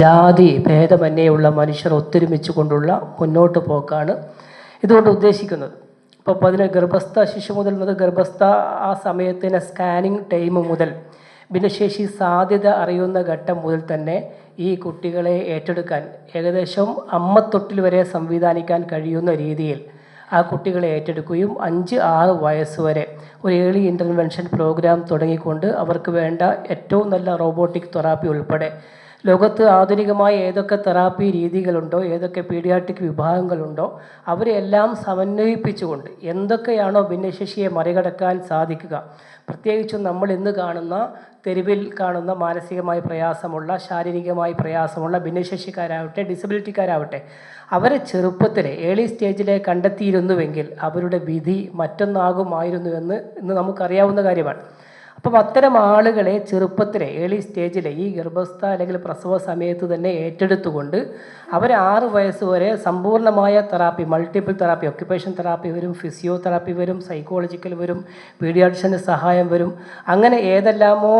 ജാതി ഭേദമന്യേയുള്ള മനുഷ്യർ ഒത്തൊരുമിച്ച് കൊണ്ടുള്ള മുന്നോട്ട് പോക്കാണ് ഇതുകൊണ്ട് ഉദ്ദേശിക്കുന്നത്. ഇപ്പോൾ അതിന് ഗർഭസ്ഥ ശിശു മുതൽ മുതൽ ഗർഭസ്ഥ ആ സമയത്തിന് സ്കാനിങ് ടൈം മുതൽ ഭിന്നശേഷി സാധ്യത അറിയുന്ന ഘട്ടം മുതൽ തന്നെ ഈ കുട്ടികളെ ഏറ്റെടുക്കാൻ ഏകദേശം അമ്മത്തൊട്ടിൽ വരെ സംവിധാനിക്കാൻ കഴിയുന്ന രീതിയിൽ ആ കുട്ടികളെ ഏറ്റെടുക്കുകയും അഞ്ച് ആറ് വയസ്സ് വരെ ഒരു ഏർലി ഇന്റർവെൻഷൻ പ്രോഗ്രാം തുടങ്ങിക്കൊണ്ട് അവർക്ക് വേണ്ട ഏറ്റവും നല്ല റോബോട്ടിക് തെറാപ്പി ഉൾപ്പെടെ ലോകത്ത് ആധുനികമായ ഏതൊക്കെ തെറാപ്പി രീതികളുണ്ടോ ഏതൊക്കെ പീഡിയാട്രിക് വിഭാഗങ്ങളുണ്ടോ അവരെല്ലാം സമന്വയിപ്പിച്ചുകൊണ്ട് എന്തൊക്കെയാണോ ഭിന്നശേഷിയെ മറികടക്കാൻ സാധിക്കുക. പ്രത്യേകിച്ചും നമ്മൾ ഇന്ന് കാണുന്ന തെരുവിൽ കാണുന്ന മാനസികമായി പ്രയാസമുള്ള ശാരീരികമായി പ്രയാസമുള്ള ഭിന്നശേഷിക്കാരാവട്ടെ ഡിസബിലിറ്റിക്കാരാവട്ടെ അവരെ ചെറുപ്പത്തിലെ ഏളി സ്റ്റേജിലെ കണ്ടെത്തിയിരുന്നുവെങ്കിൽ അവരുടെ വിധി മറ്റൊന്നാകുമായിരുന്നു എന്ന് ഇന്ന് നമുക്കറിയാവുന്ന കാര്യമാണ്. അപ്പം അത്തരം ആളുകളെ ചെറുപ്പത്തിലെ ഏളി സ്റ്റേജിലെ ഈ ഗർഭസ്ഥ അല്ലെങ്കിൽ പ്രസവ സമയത്ത് തന്നെ ഏറ്റെടുത്തുകൊണ്ട് അവർ ആറ് വയസ്സ് വരെ സമ്പൂർണമായ therapy multiple therapy occupation therapy വരും ഫിസിയോതെറാപ്പി വരും സൈക്കോളജിക്കൽ വരും പീഡിയാഡിഷന്റെ സഹായം വരും. അങ്ങനെ ഏതെല്ലാമോ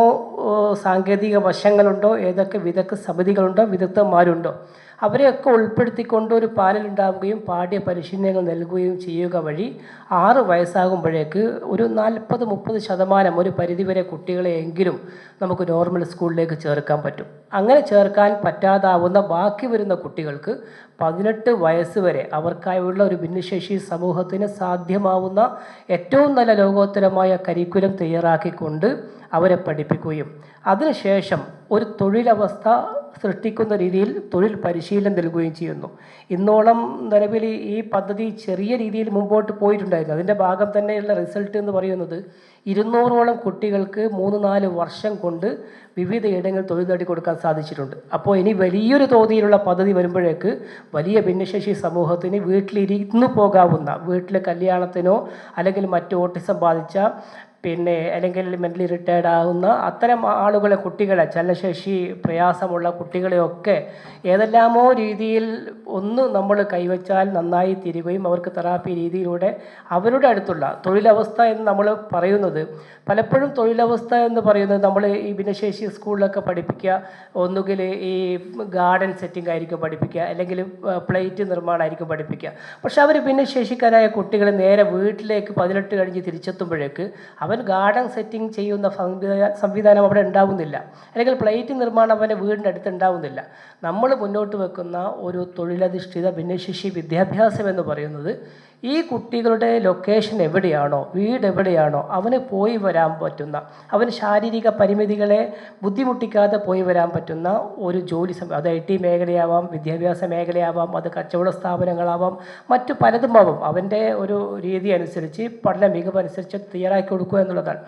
സാങ്കേതിക വശങ്ങളുണ്ടോ ഏതൊക്കെ വിദഗ്ധ സമിതികളുണ്ടോ വിദഗ്ധന്മാരുണ്ടോ അവരെയൊക്കെ ഉൾപ്പെടുത്തിക്കൊണ്ട് ഒരു പാനൽ ഉണ്ടാവുകയും പാഠ്യ പരിശീലനങ്ങൾ നൽകുകയും ചെയ്യുക വഴി ആറ് വയസ്സാകുമ്പോഴേക്ക് ഒരു നാൽപ്പത് മുപ്പത് ശതമാനം ഒരു പരിധിവരെ കുട്ടികളെയെങ്കിലും നമുക്ക് നോർമൽ സ്കൂളിലേക്ക് ചേർക്കാൻ പറ്റും. അങ്ങനെ ചേർക്കാൻ പറ്റാതാവുന്ന ബാക്കി വരുന്ന കുട്ടികൾക്ക് പതിനെട്ട് വയസ്സ് വരെ അവർക്കായുള്ള ഒരു ഭിന്നശേഷി സമൂഹത്തിന് സാധ്യമാവുന്ന ഏറ്റവും നല്ല ലോകോത്തരമായ കരിക്കുലം തയ്യാറാക്കിക്കൊണ്ട് അവരെ പഠിപ്പിക്കുകയും അതിനുശേഷം ഒരു തൊഴിലവസ്ഥ സൃഷ്ടിക്കുന്ന രീതിയിൽ തൊഴിൽ പരിശീലനം നൽകുകയും ചെയ്യുന്നു. ഇന്നോളം നിലവിൽ ഈ പദ്ധതി ചെറിയ രീതിയിൽ മുമ്പോട്ട് പോയിട്ടുണ്ടായിരുന്നു. അതിന്റെ ഭാഗം തന്നെയുള്ള റിസൾട്ട് എന്ന് പറയുന്നത് ഇരുന്നൂറോളം കുട്ടികൾക്ക് മൂന്ന് നാല് വർഷം കൊണ്ട് വിവിധ ഇടങ്ങൾ തൊഴിൽ നേടി കൊടുക്കാൻ സാധിച്ചിട്ടുണ്ട്. അപ്പോൾ ഇനി വലിയൊരു തോതിലുള്ള പദ്ധതി വരുമ്പോഴേക്ക് വലിയ ഭിന്നശേഷി സമൂഹത്തിന് വീട്ടിലിരുന്ന് പോകാവുന്ന വീട്ടിലെ കല്യാണത്തിനോ അല്ലെങ്കിൽ മറ്റു ഓട്ടിസം ബാധിച്ച പിന്നെ അല്ലെങ്കിൽ മെന്റലി റിട്ടയർഡ് ആകുന്ന അത്തരം ആളുകളെ കുട്ടികളെ ചലനശേഷി പ്രയാസമുള്ള കുട്ടികളെയൊക്കെ ഏതെല്ലാമോ രീതിയിൽ ഒന്ന് നമ്മൾ കൈവച്ചാൽ നന്നായി തീരുകയും അവർക്ക് തെറാപ്പി രീതിയിലൂടെ അവരുടെ അടുത്തുള്ള തൊഴിലവസ്ഥ എന്ന് നമ്മൾ പറയുന്നത്. പലപ്പോഴും തൊഴിലവസ്ഥ എന്ന് പറയുന്നത് നമ്മൾ ഈ ഭിന്നശേഷി സ്കൂളിലൊക്കെ പഠിപ്പിക്കുക ഒന്നുകിൽ ഈ ഗാർഡൻ സെറ്റിംഗ് ആയിരിക്കും പഠിപ്പിക്കുക അല്ലെങ്കിൽ പ്ലേറ്റ് നിർമ്മാണമായിരിക്കും പഠിപ്പിക്കുക. പക്ഷെ അവർ ഭിന്നശേഷിക്കാരായ കുട്ടികൾ നേരെ വീട്ടിലേക്ക് പതിനെട്ട് കഴിഞ്ഞ് തിരിച്ചെത്തുമ്പോഴേക്ക് അവൻ ഗാർഡൻ സെറ്റിംഗ് ചെയ്യുന്ന സംവിധാന സംവിധാനം അവിടെ ഉണ്ടാവുന്നില്ല. അല്ലെങ്കിൽ പ്ലേറ്റ് നിർമ്മാണം അവന്റെ വീടിന്റെ അടുത്ത് ഉണ്ടാവുന്നില്ല. നമ്മൾ മുന്നോട്ട് വെക്കുന്ന ഒരു തൊഴിലധിഷ്ഠിത ഭിന്നശേഷി വിദ്യാഭ്യാസം എന്ന് പറയുന്നത് ഈ കുട്ടികളുടെ ലൊക്കേഷൻ എവിടെയാണോ വീട് എവിടെയാണോ അവന് പോയി വരാൻ പറ്റുന്ന അവന് ശാരീരിക പരിമിതികളെ ബുദ്ധിമുട്ടിക്കാതെ പോയി വരാൻ പറ്റുന്ന ഒരു ജോലി അത് ഐ ടി മേഖലയാവാം വിദ്യാഭ്യാസ മേഖലയാവാം അത് കച്ചവട സ്ഥാപനങ്ങളാവാം മറ്റു പലതും ആവാം. അവന്റെ ഒരു രീതി അനുസരിച്ച് പഠന മികവ് അനുസരിച്ച് തയ്യാറാക്കി കൊടുക്കുക എന്നുള്ളതാണ്.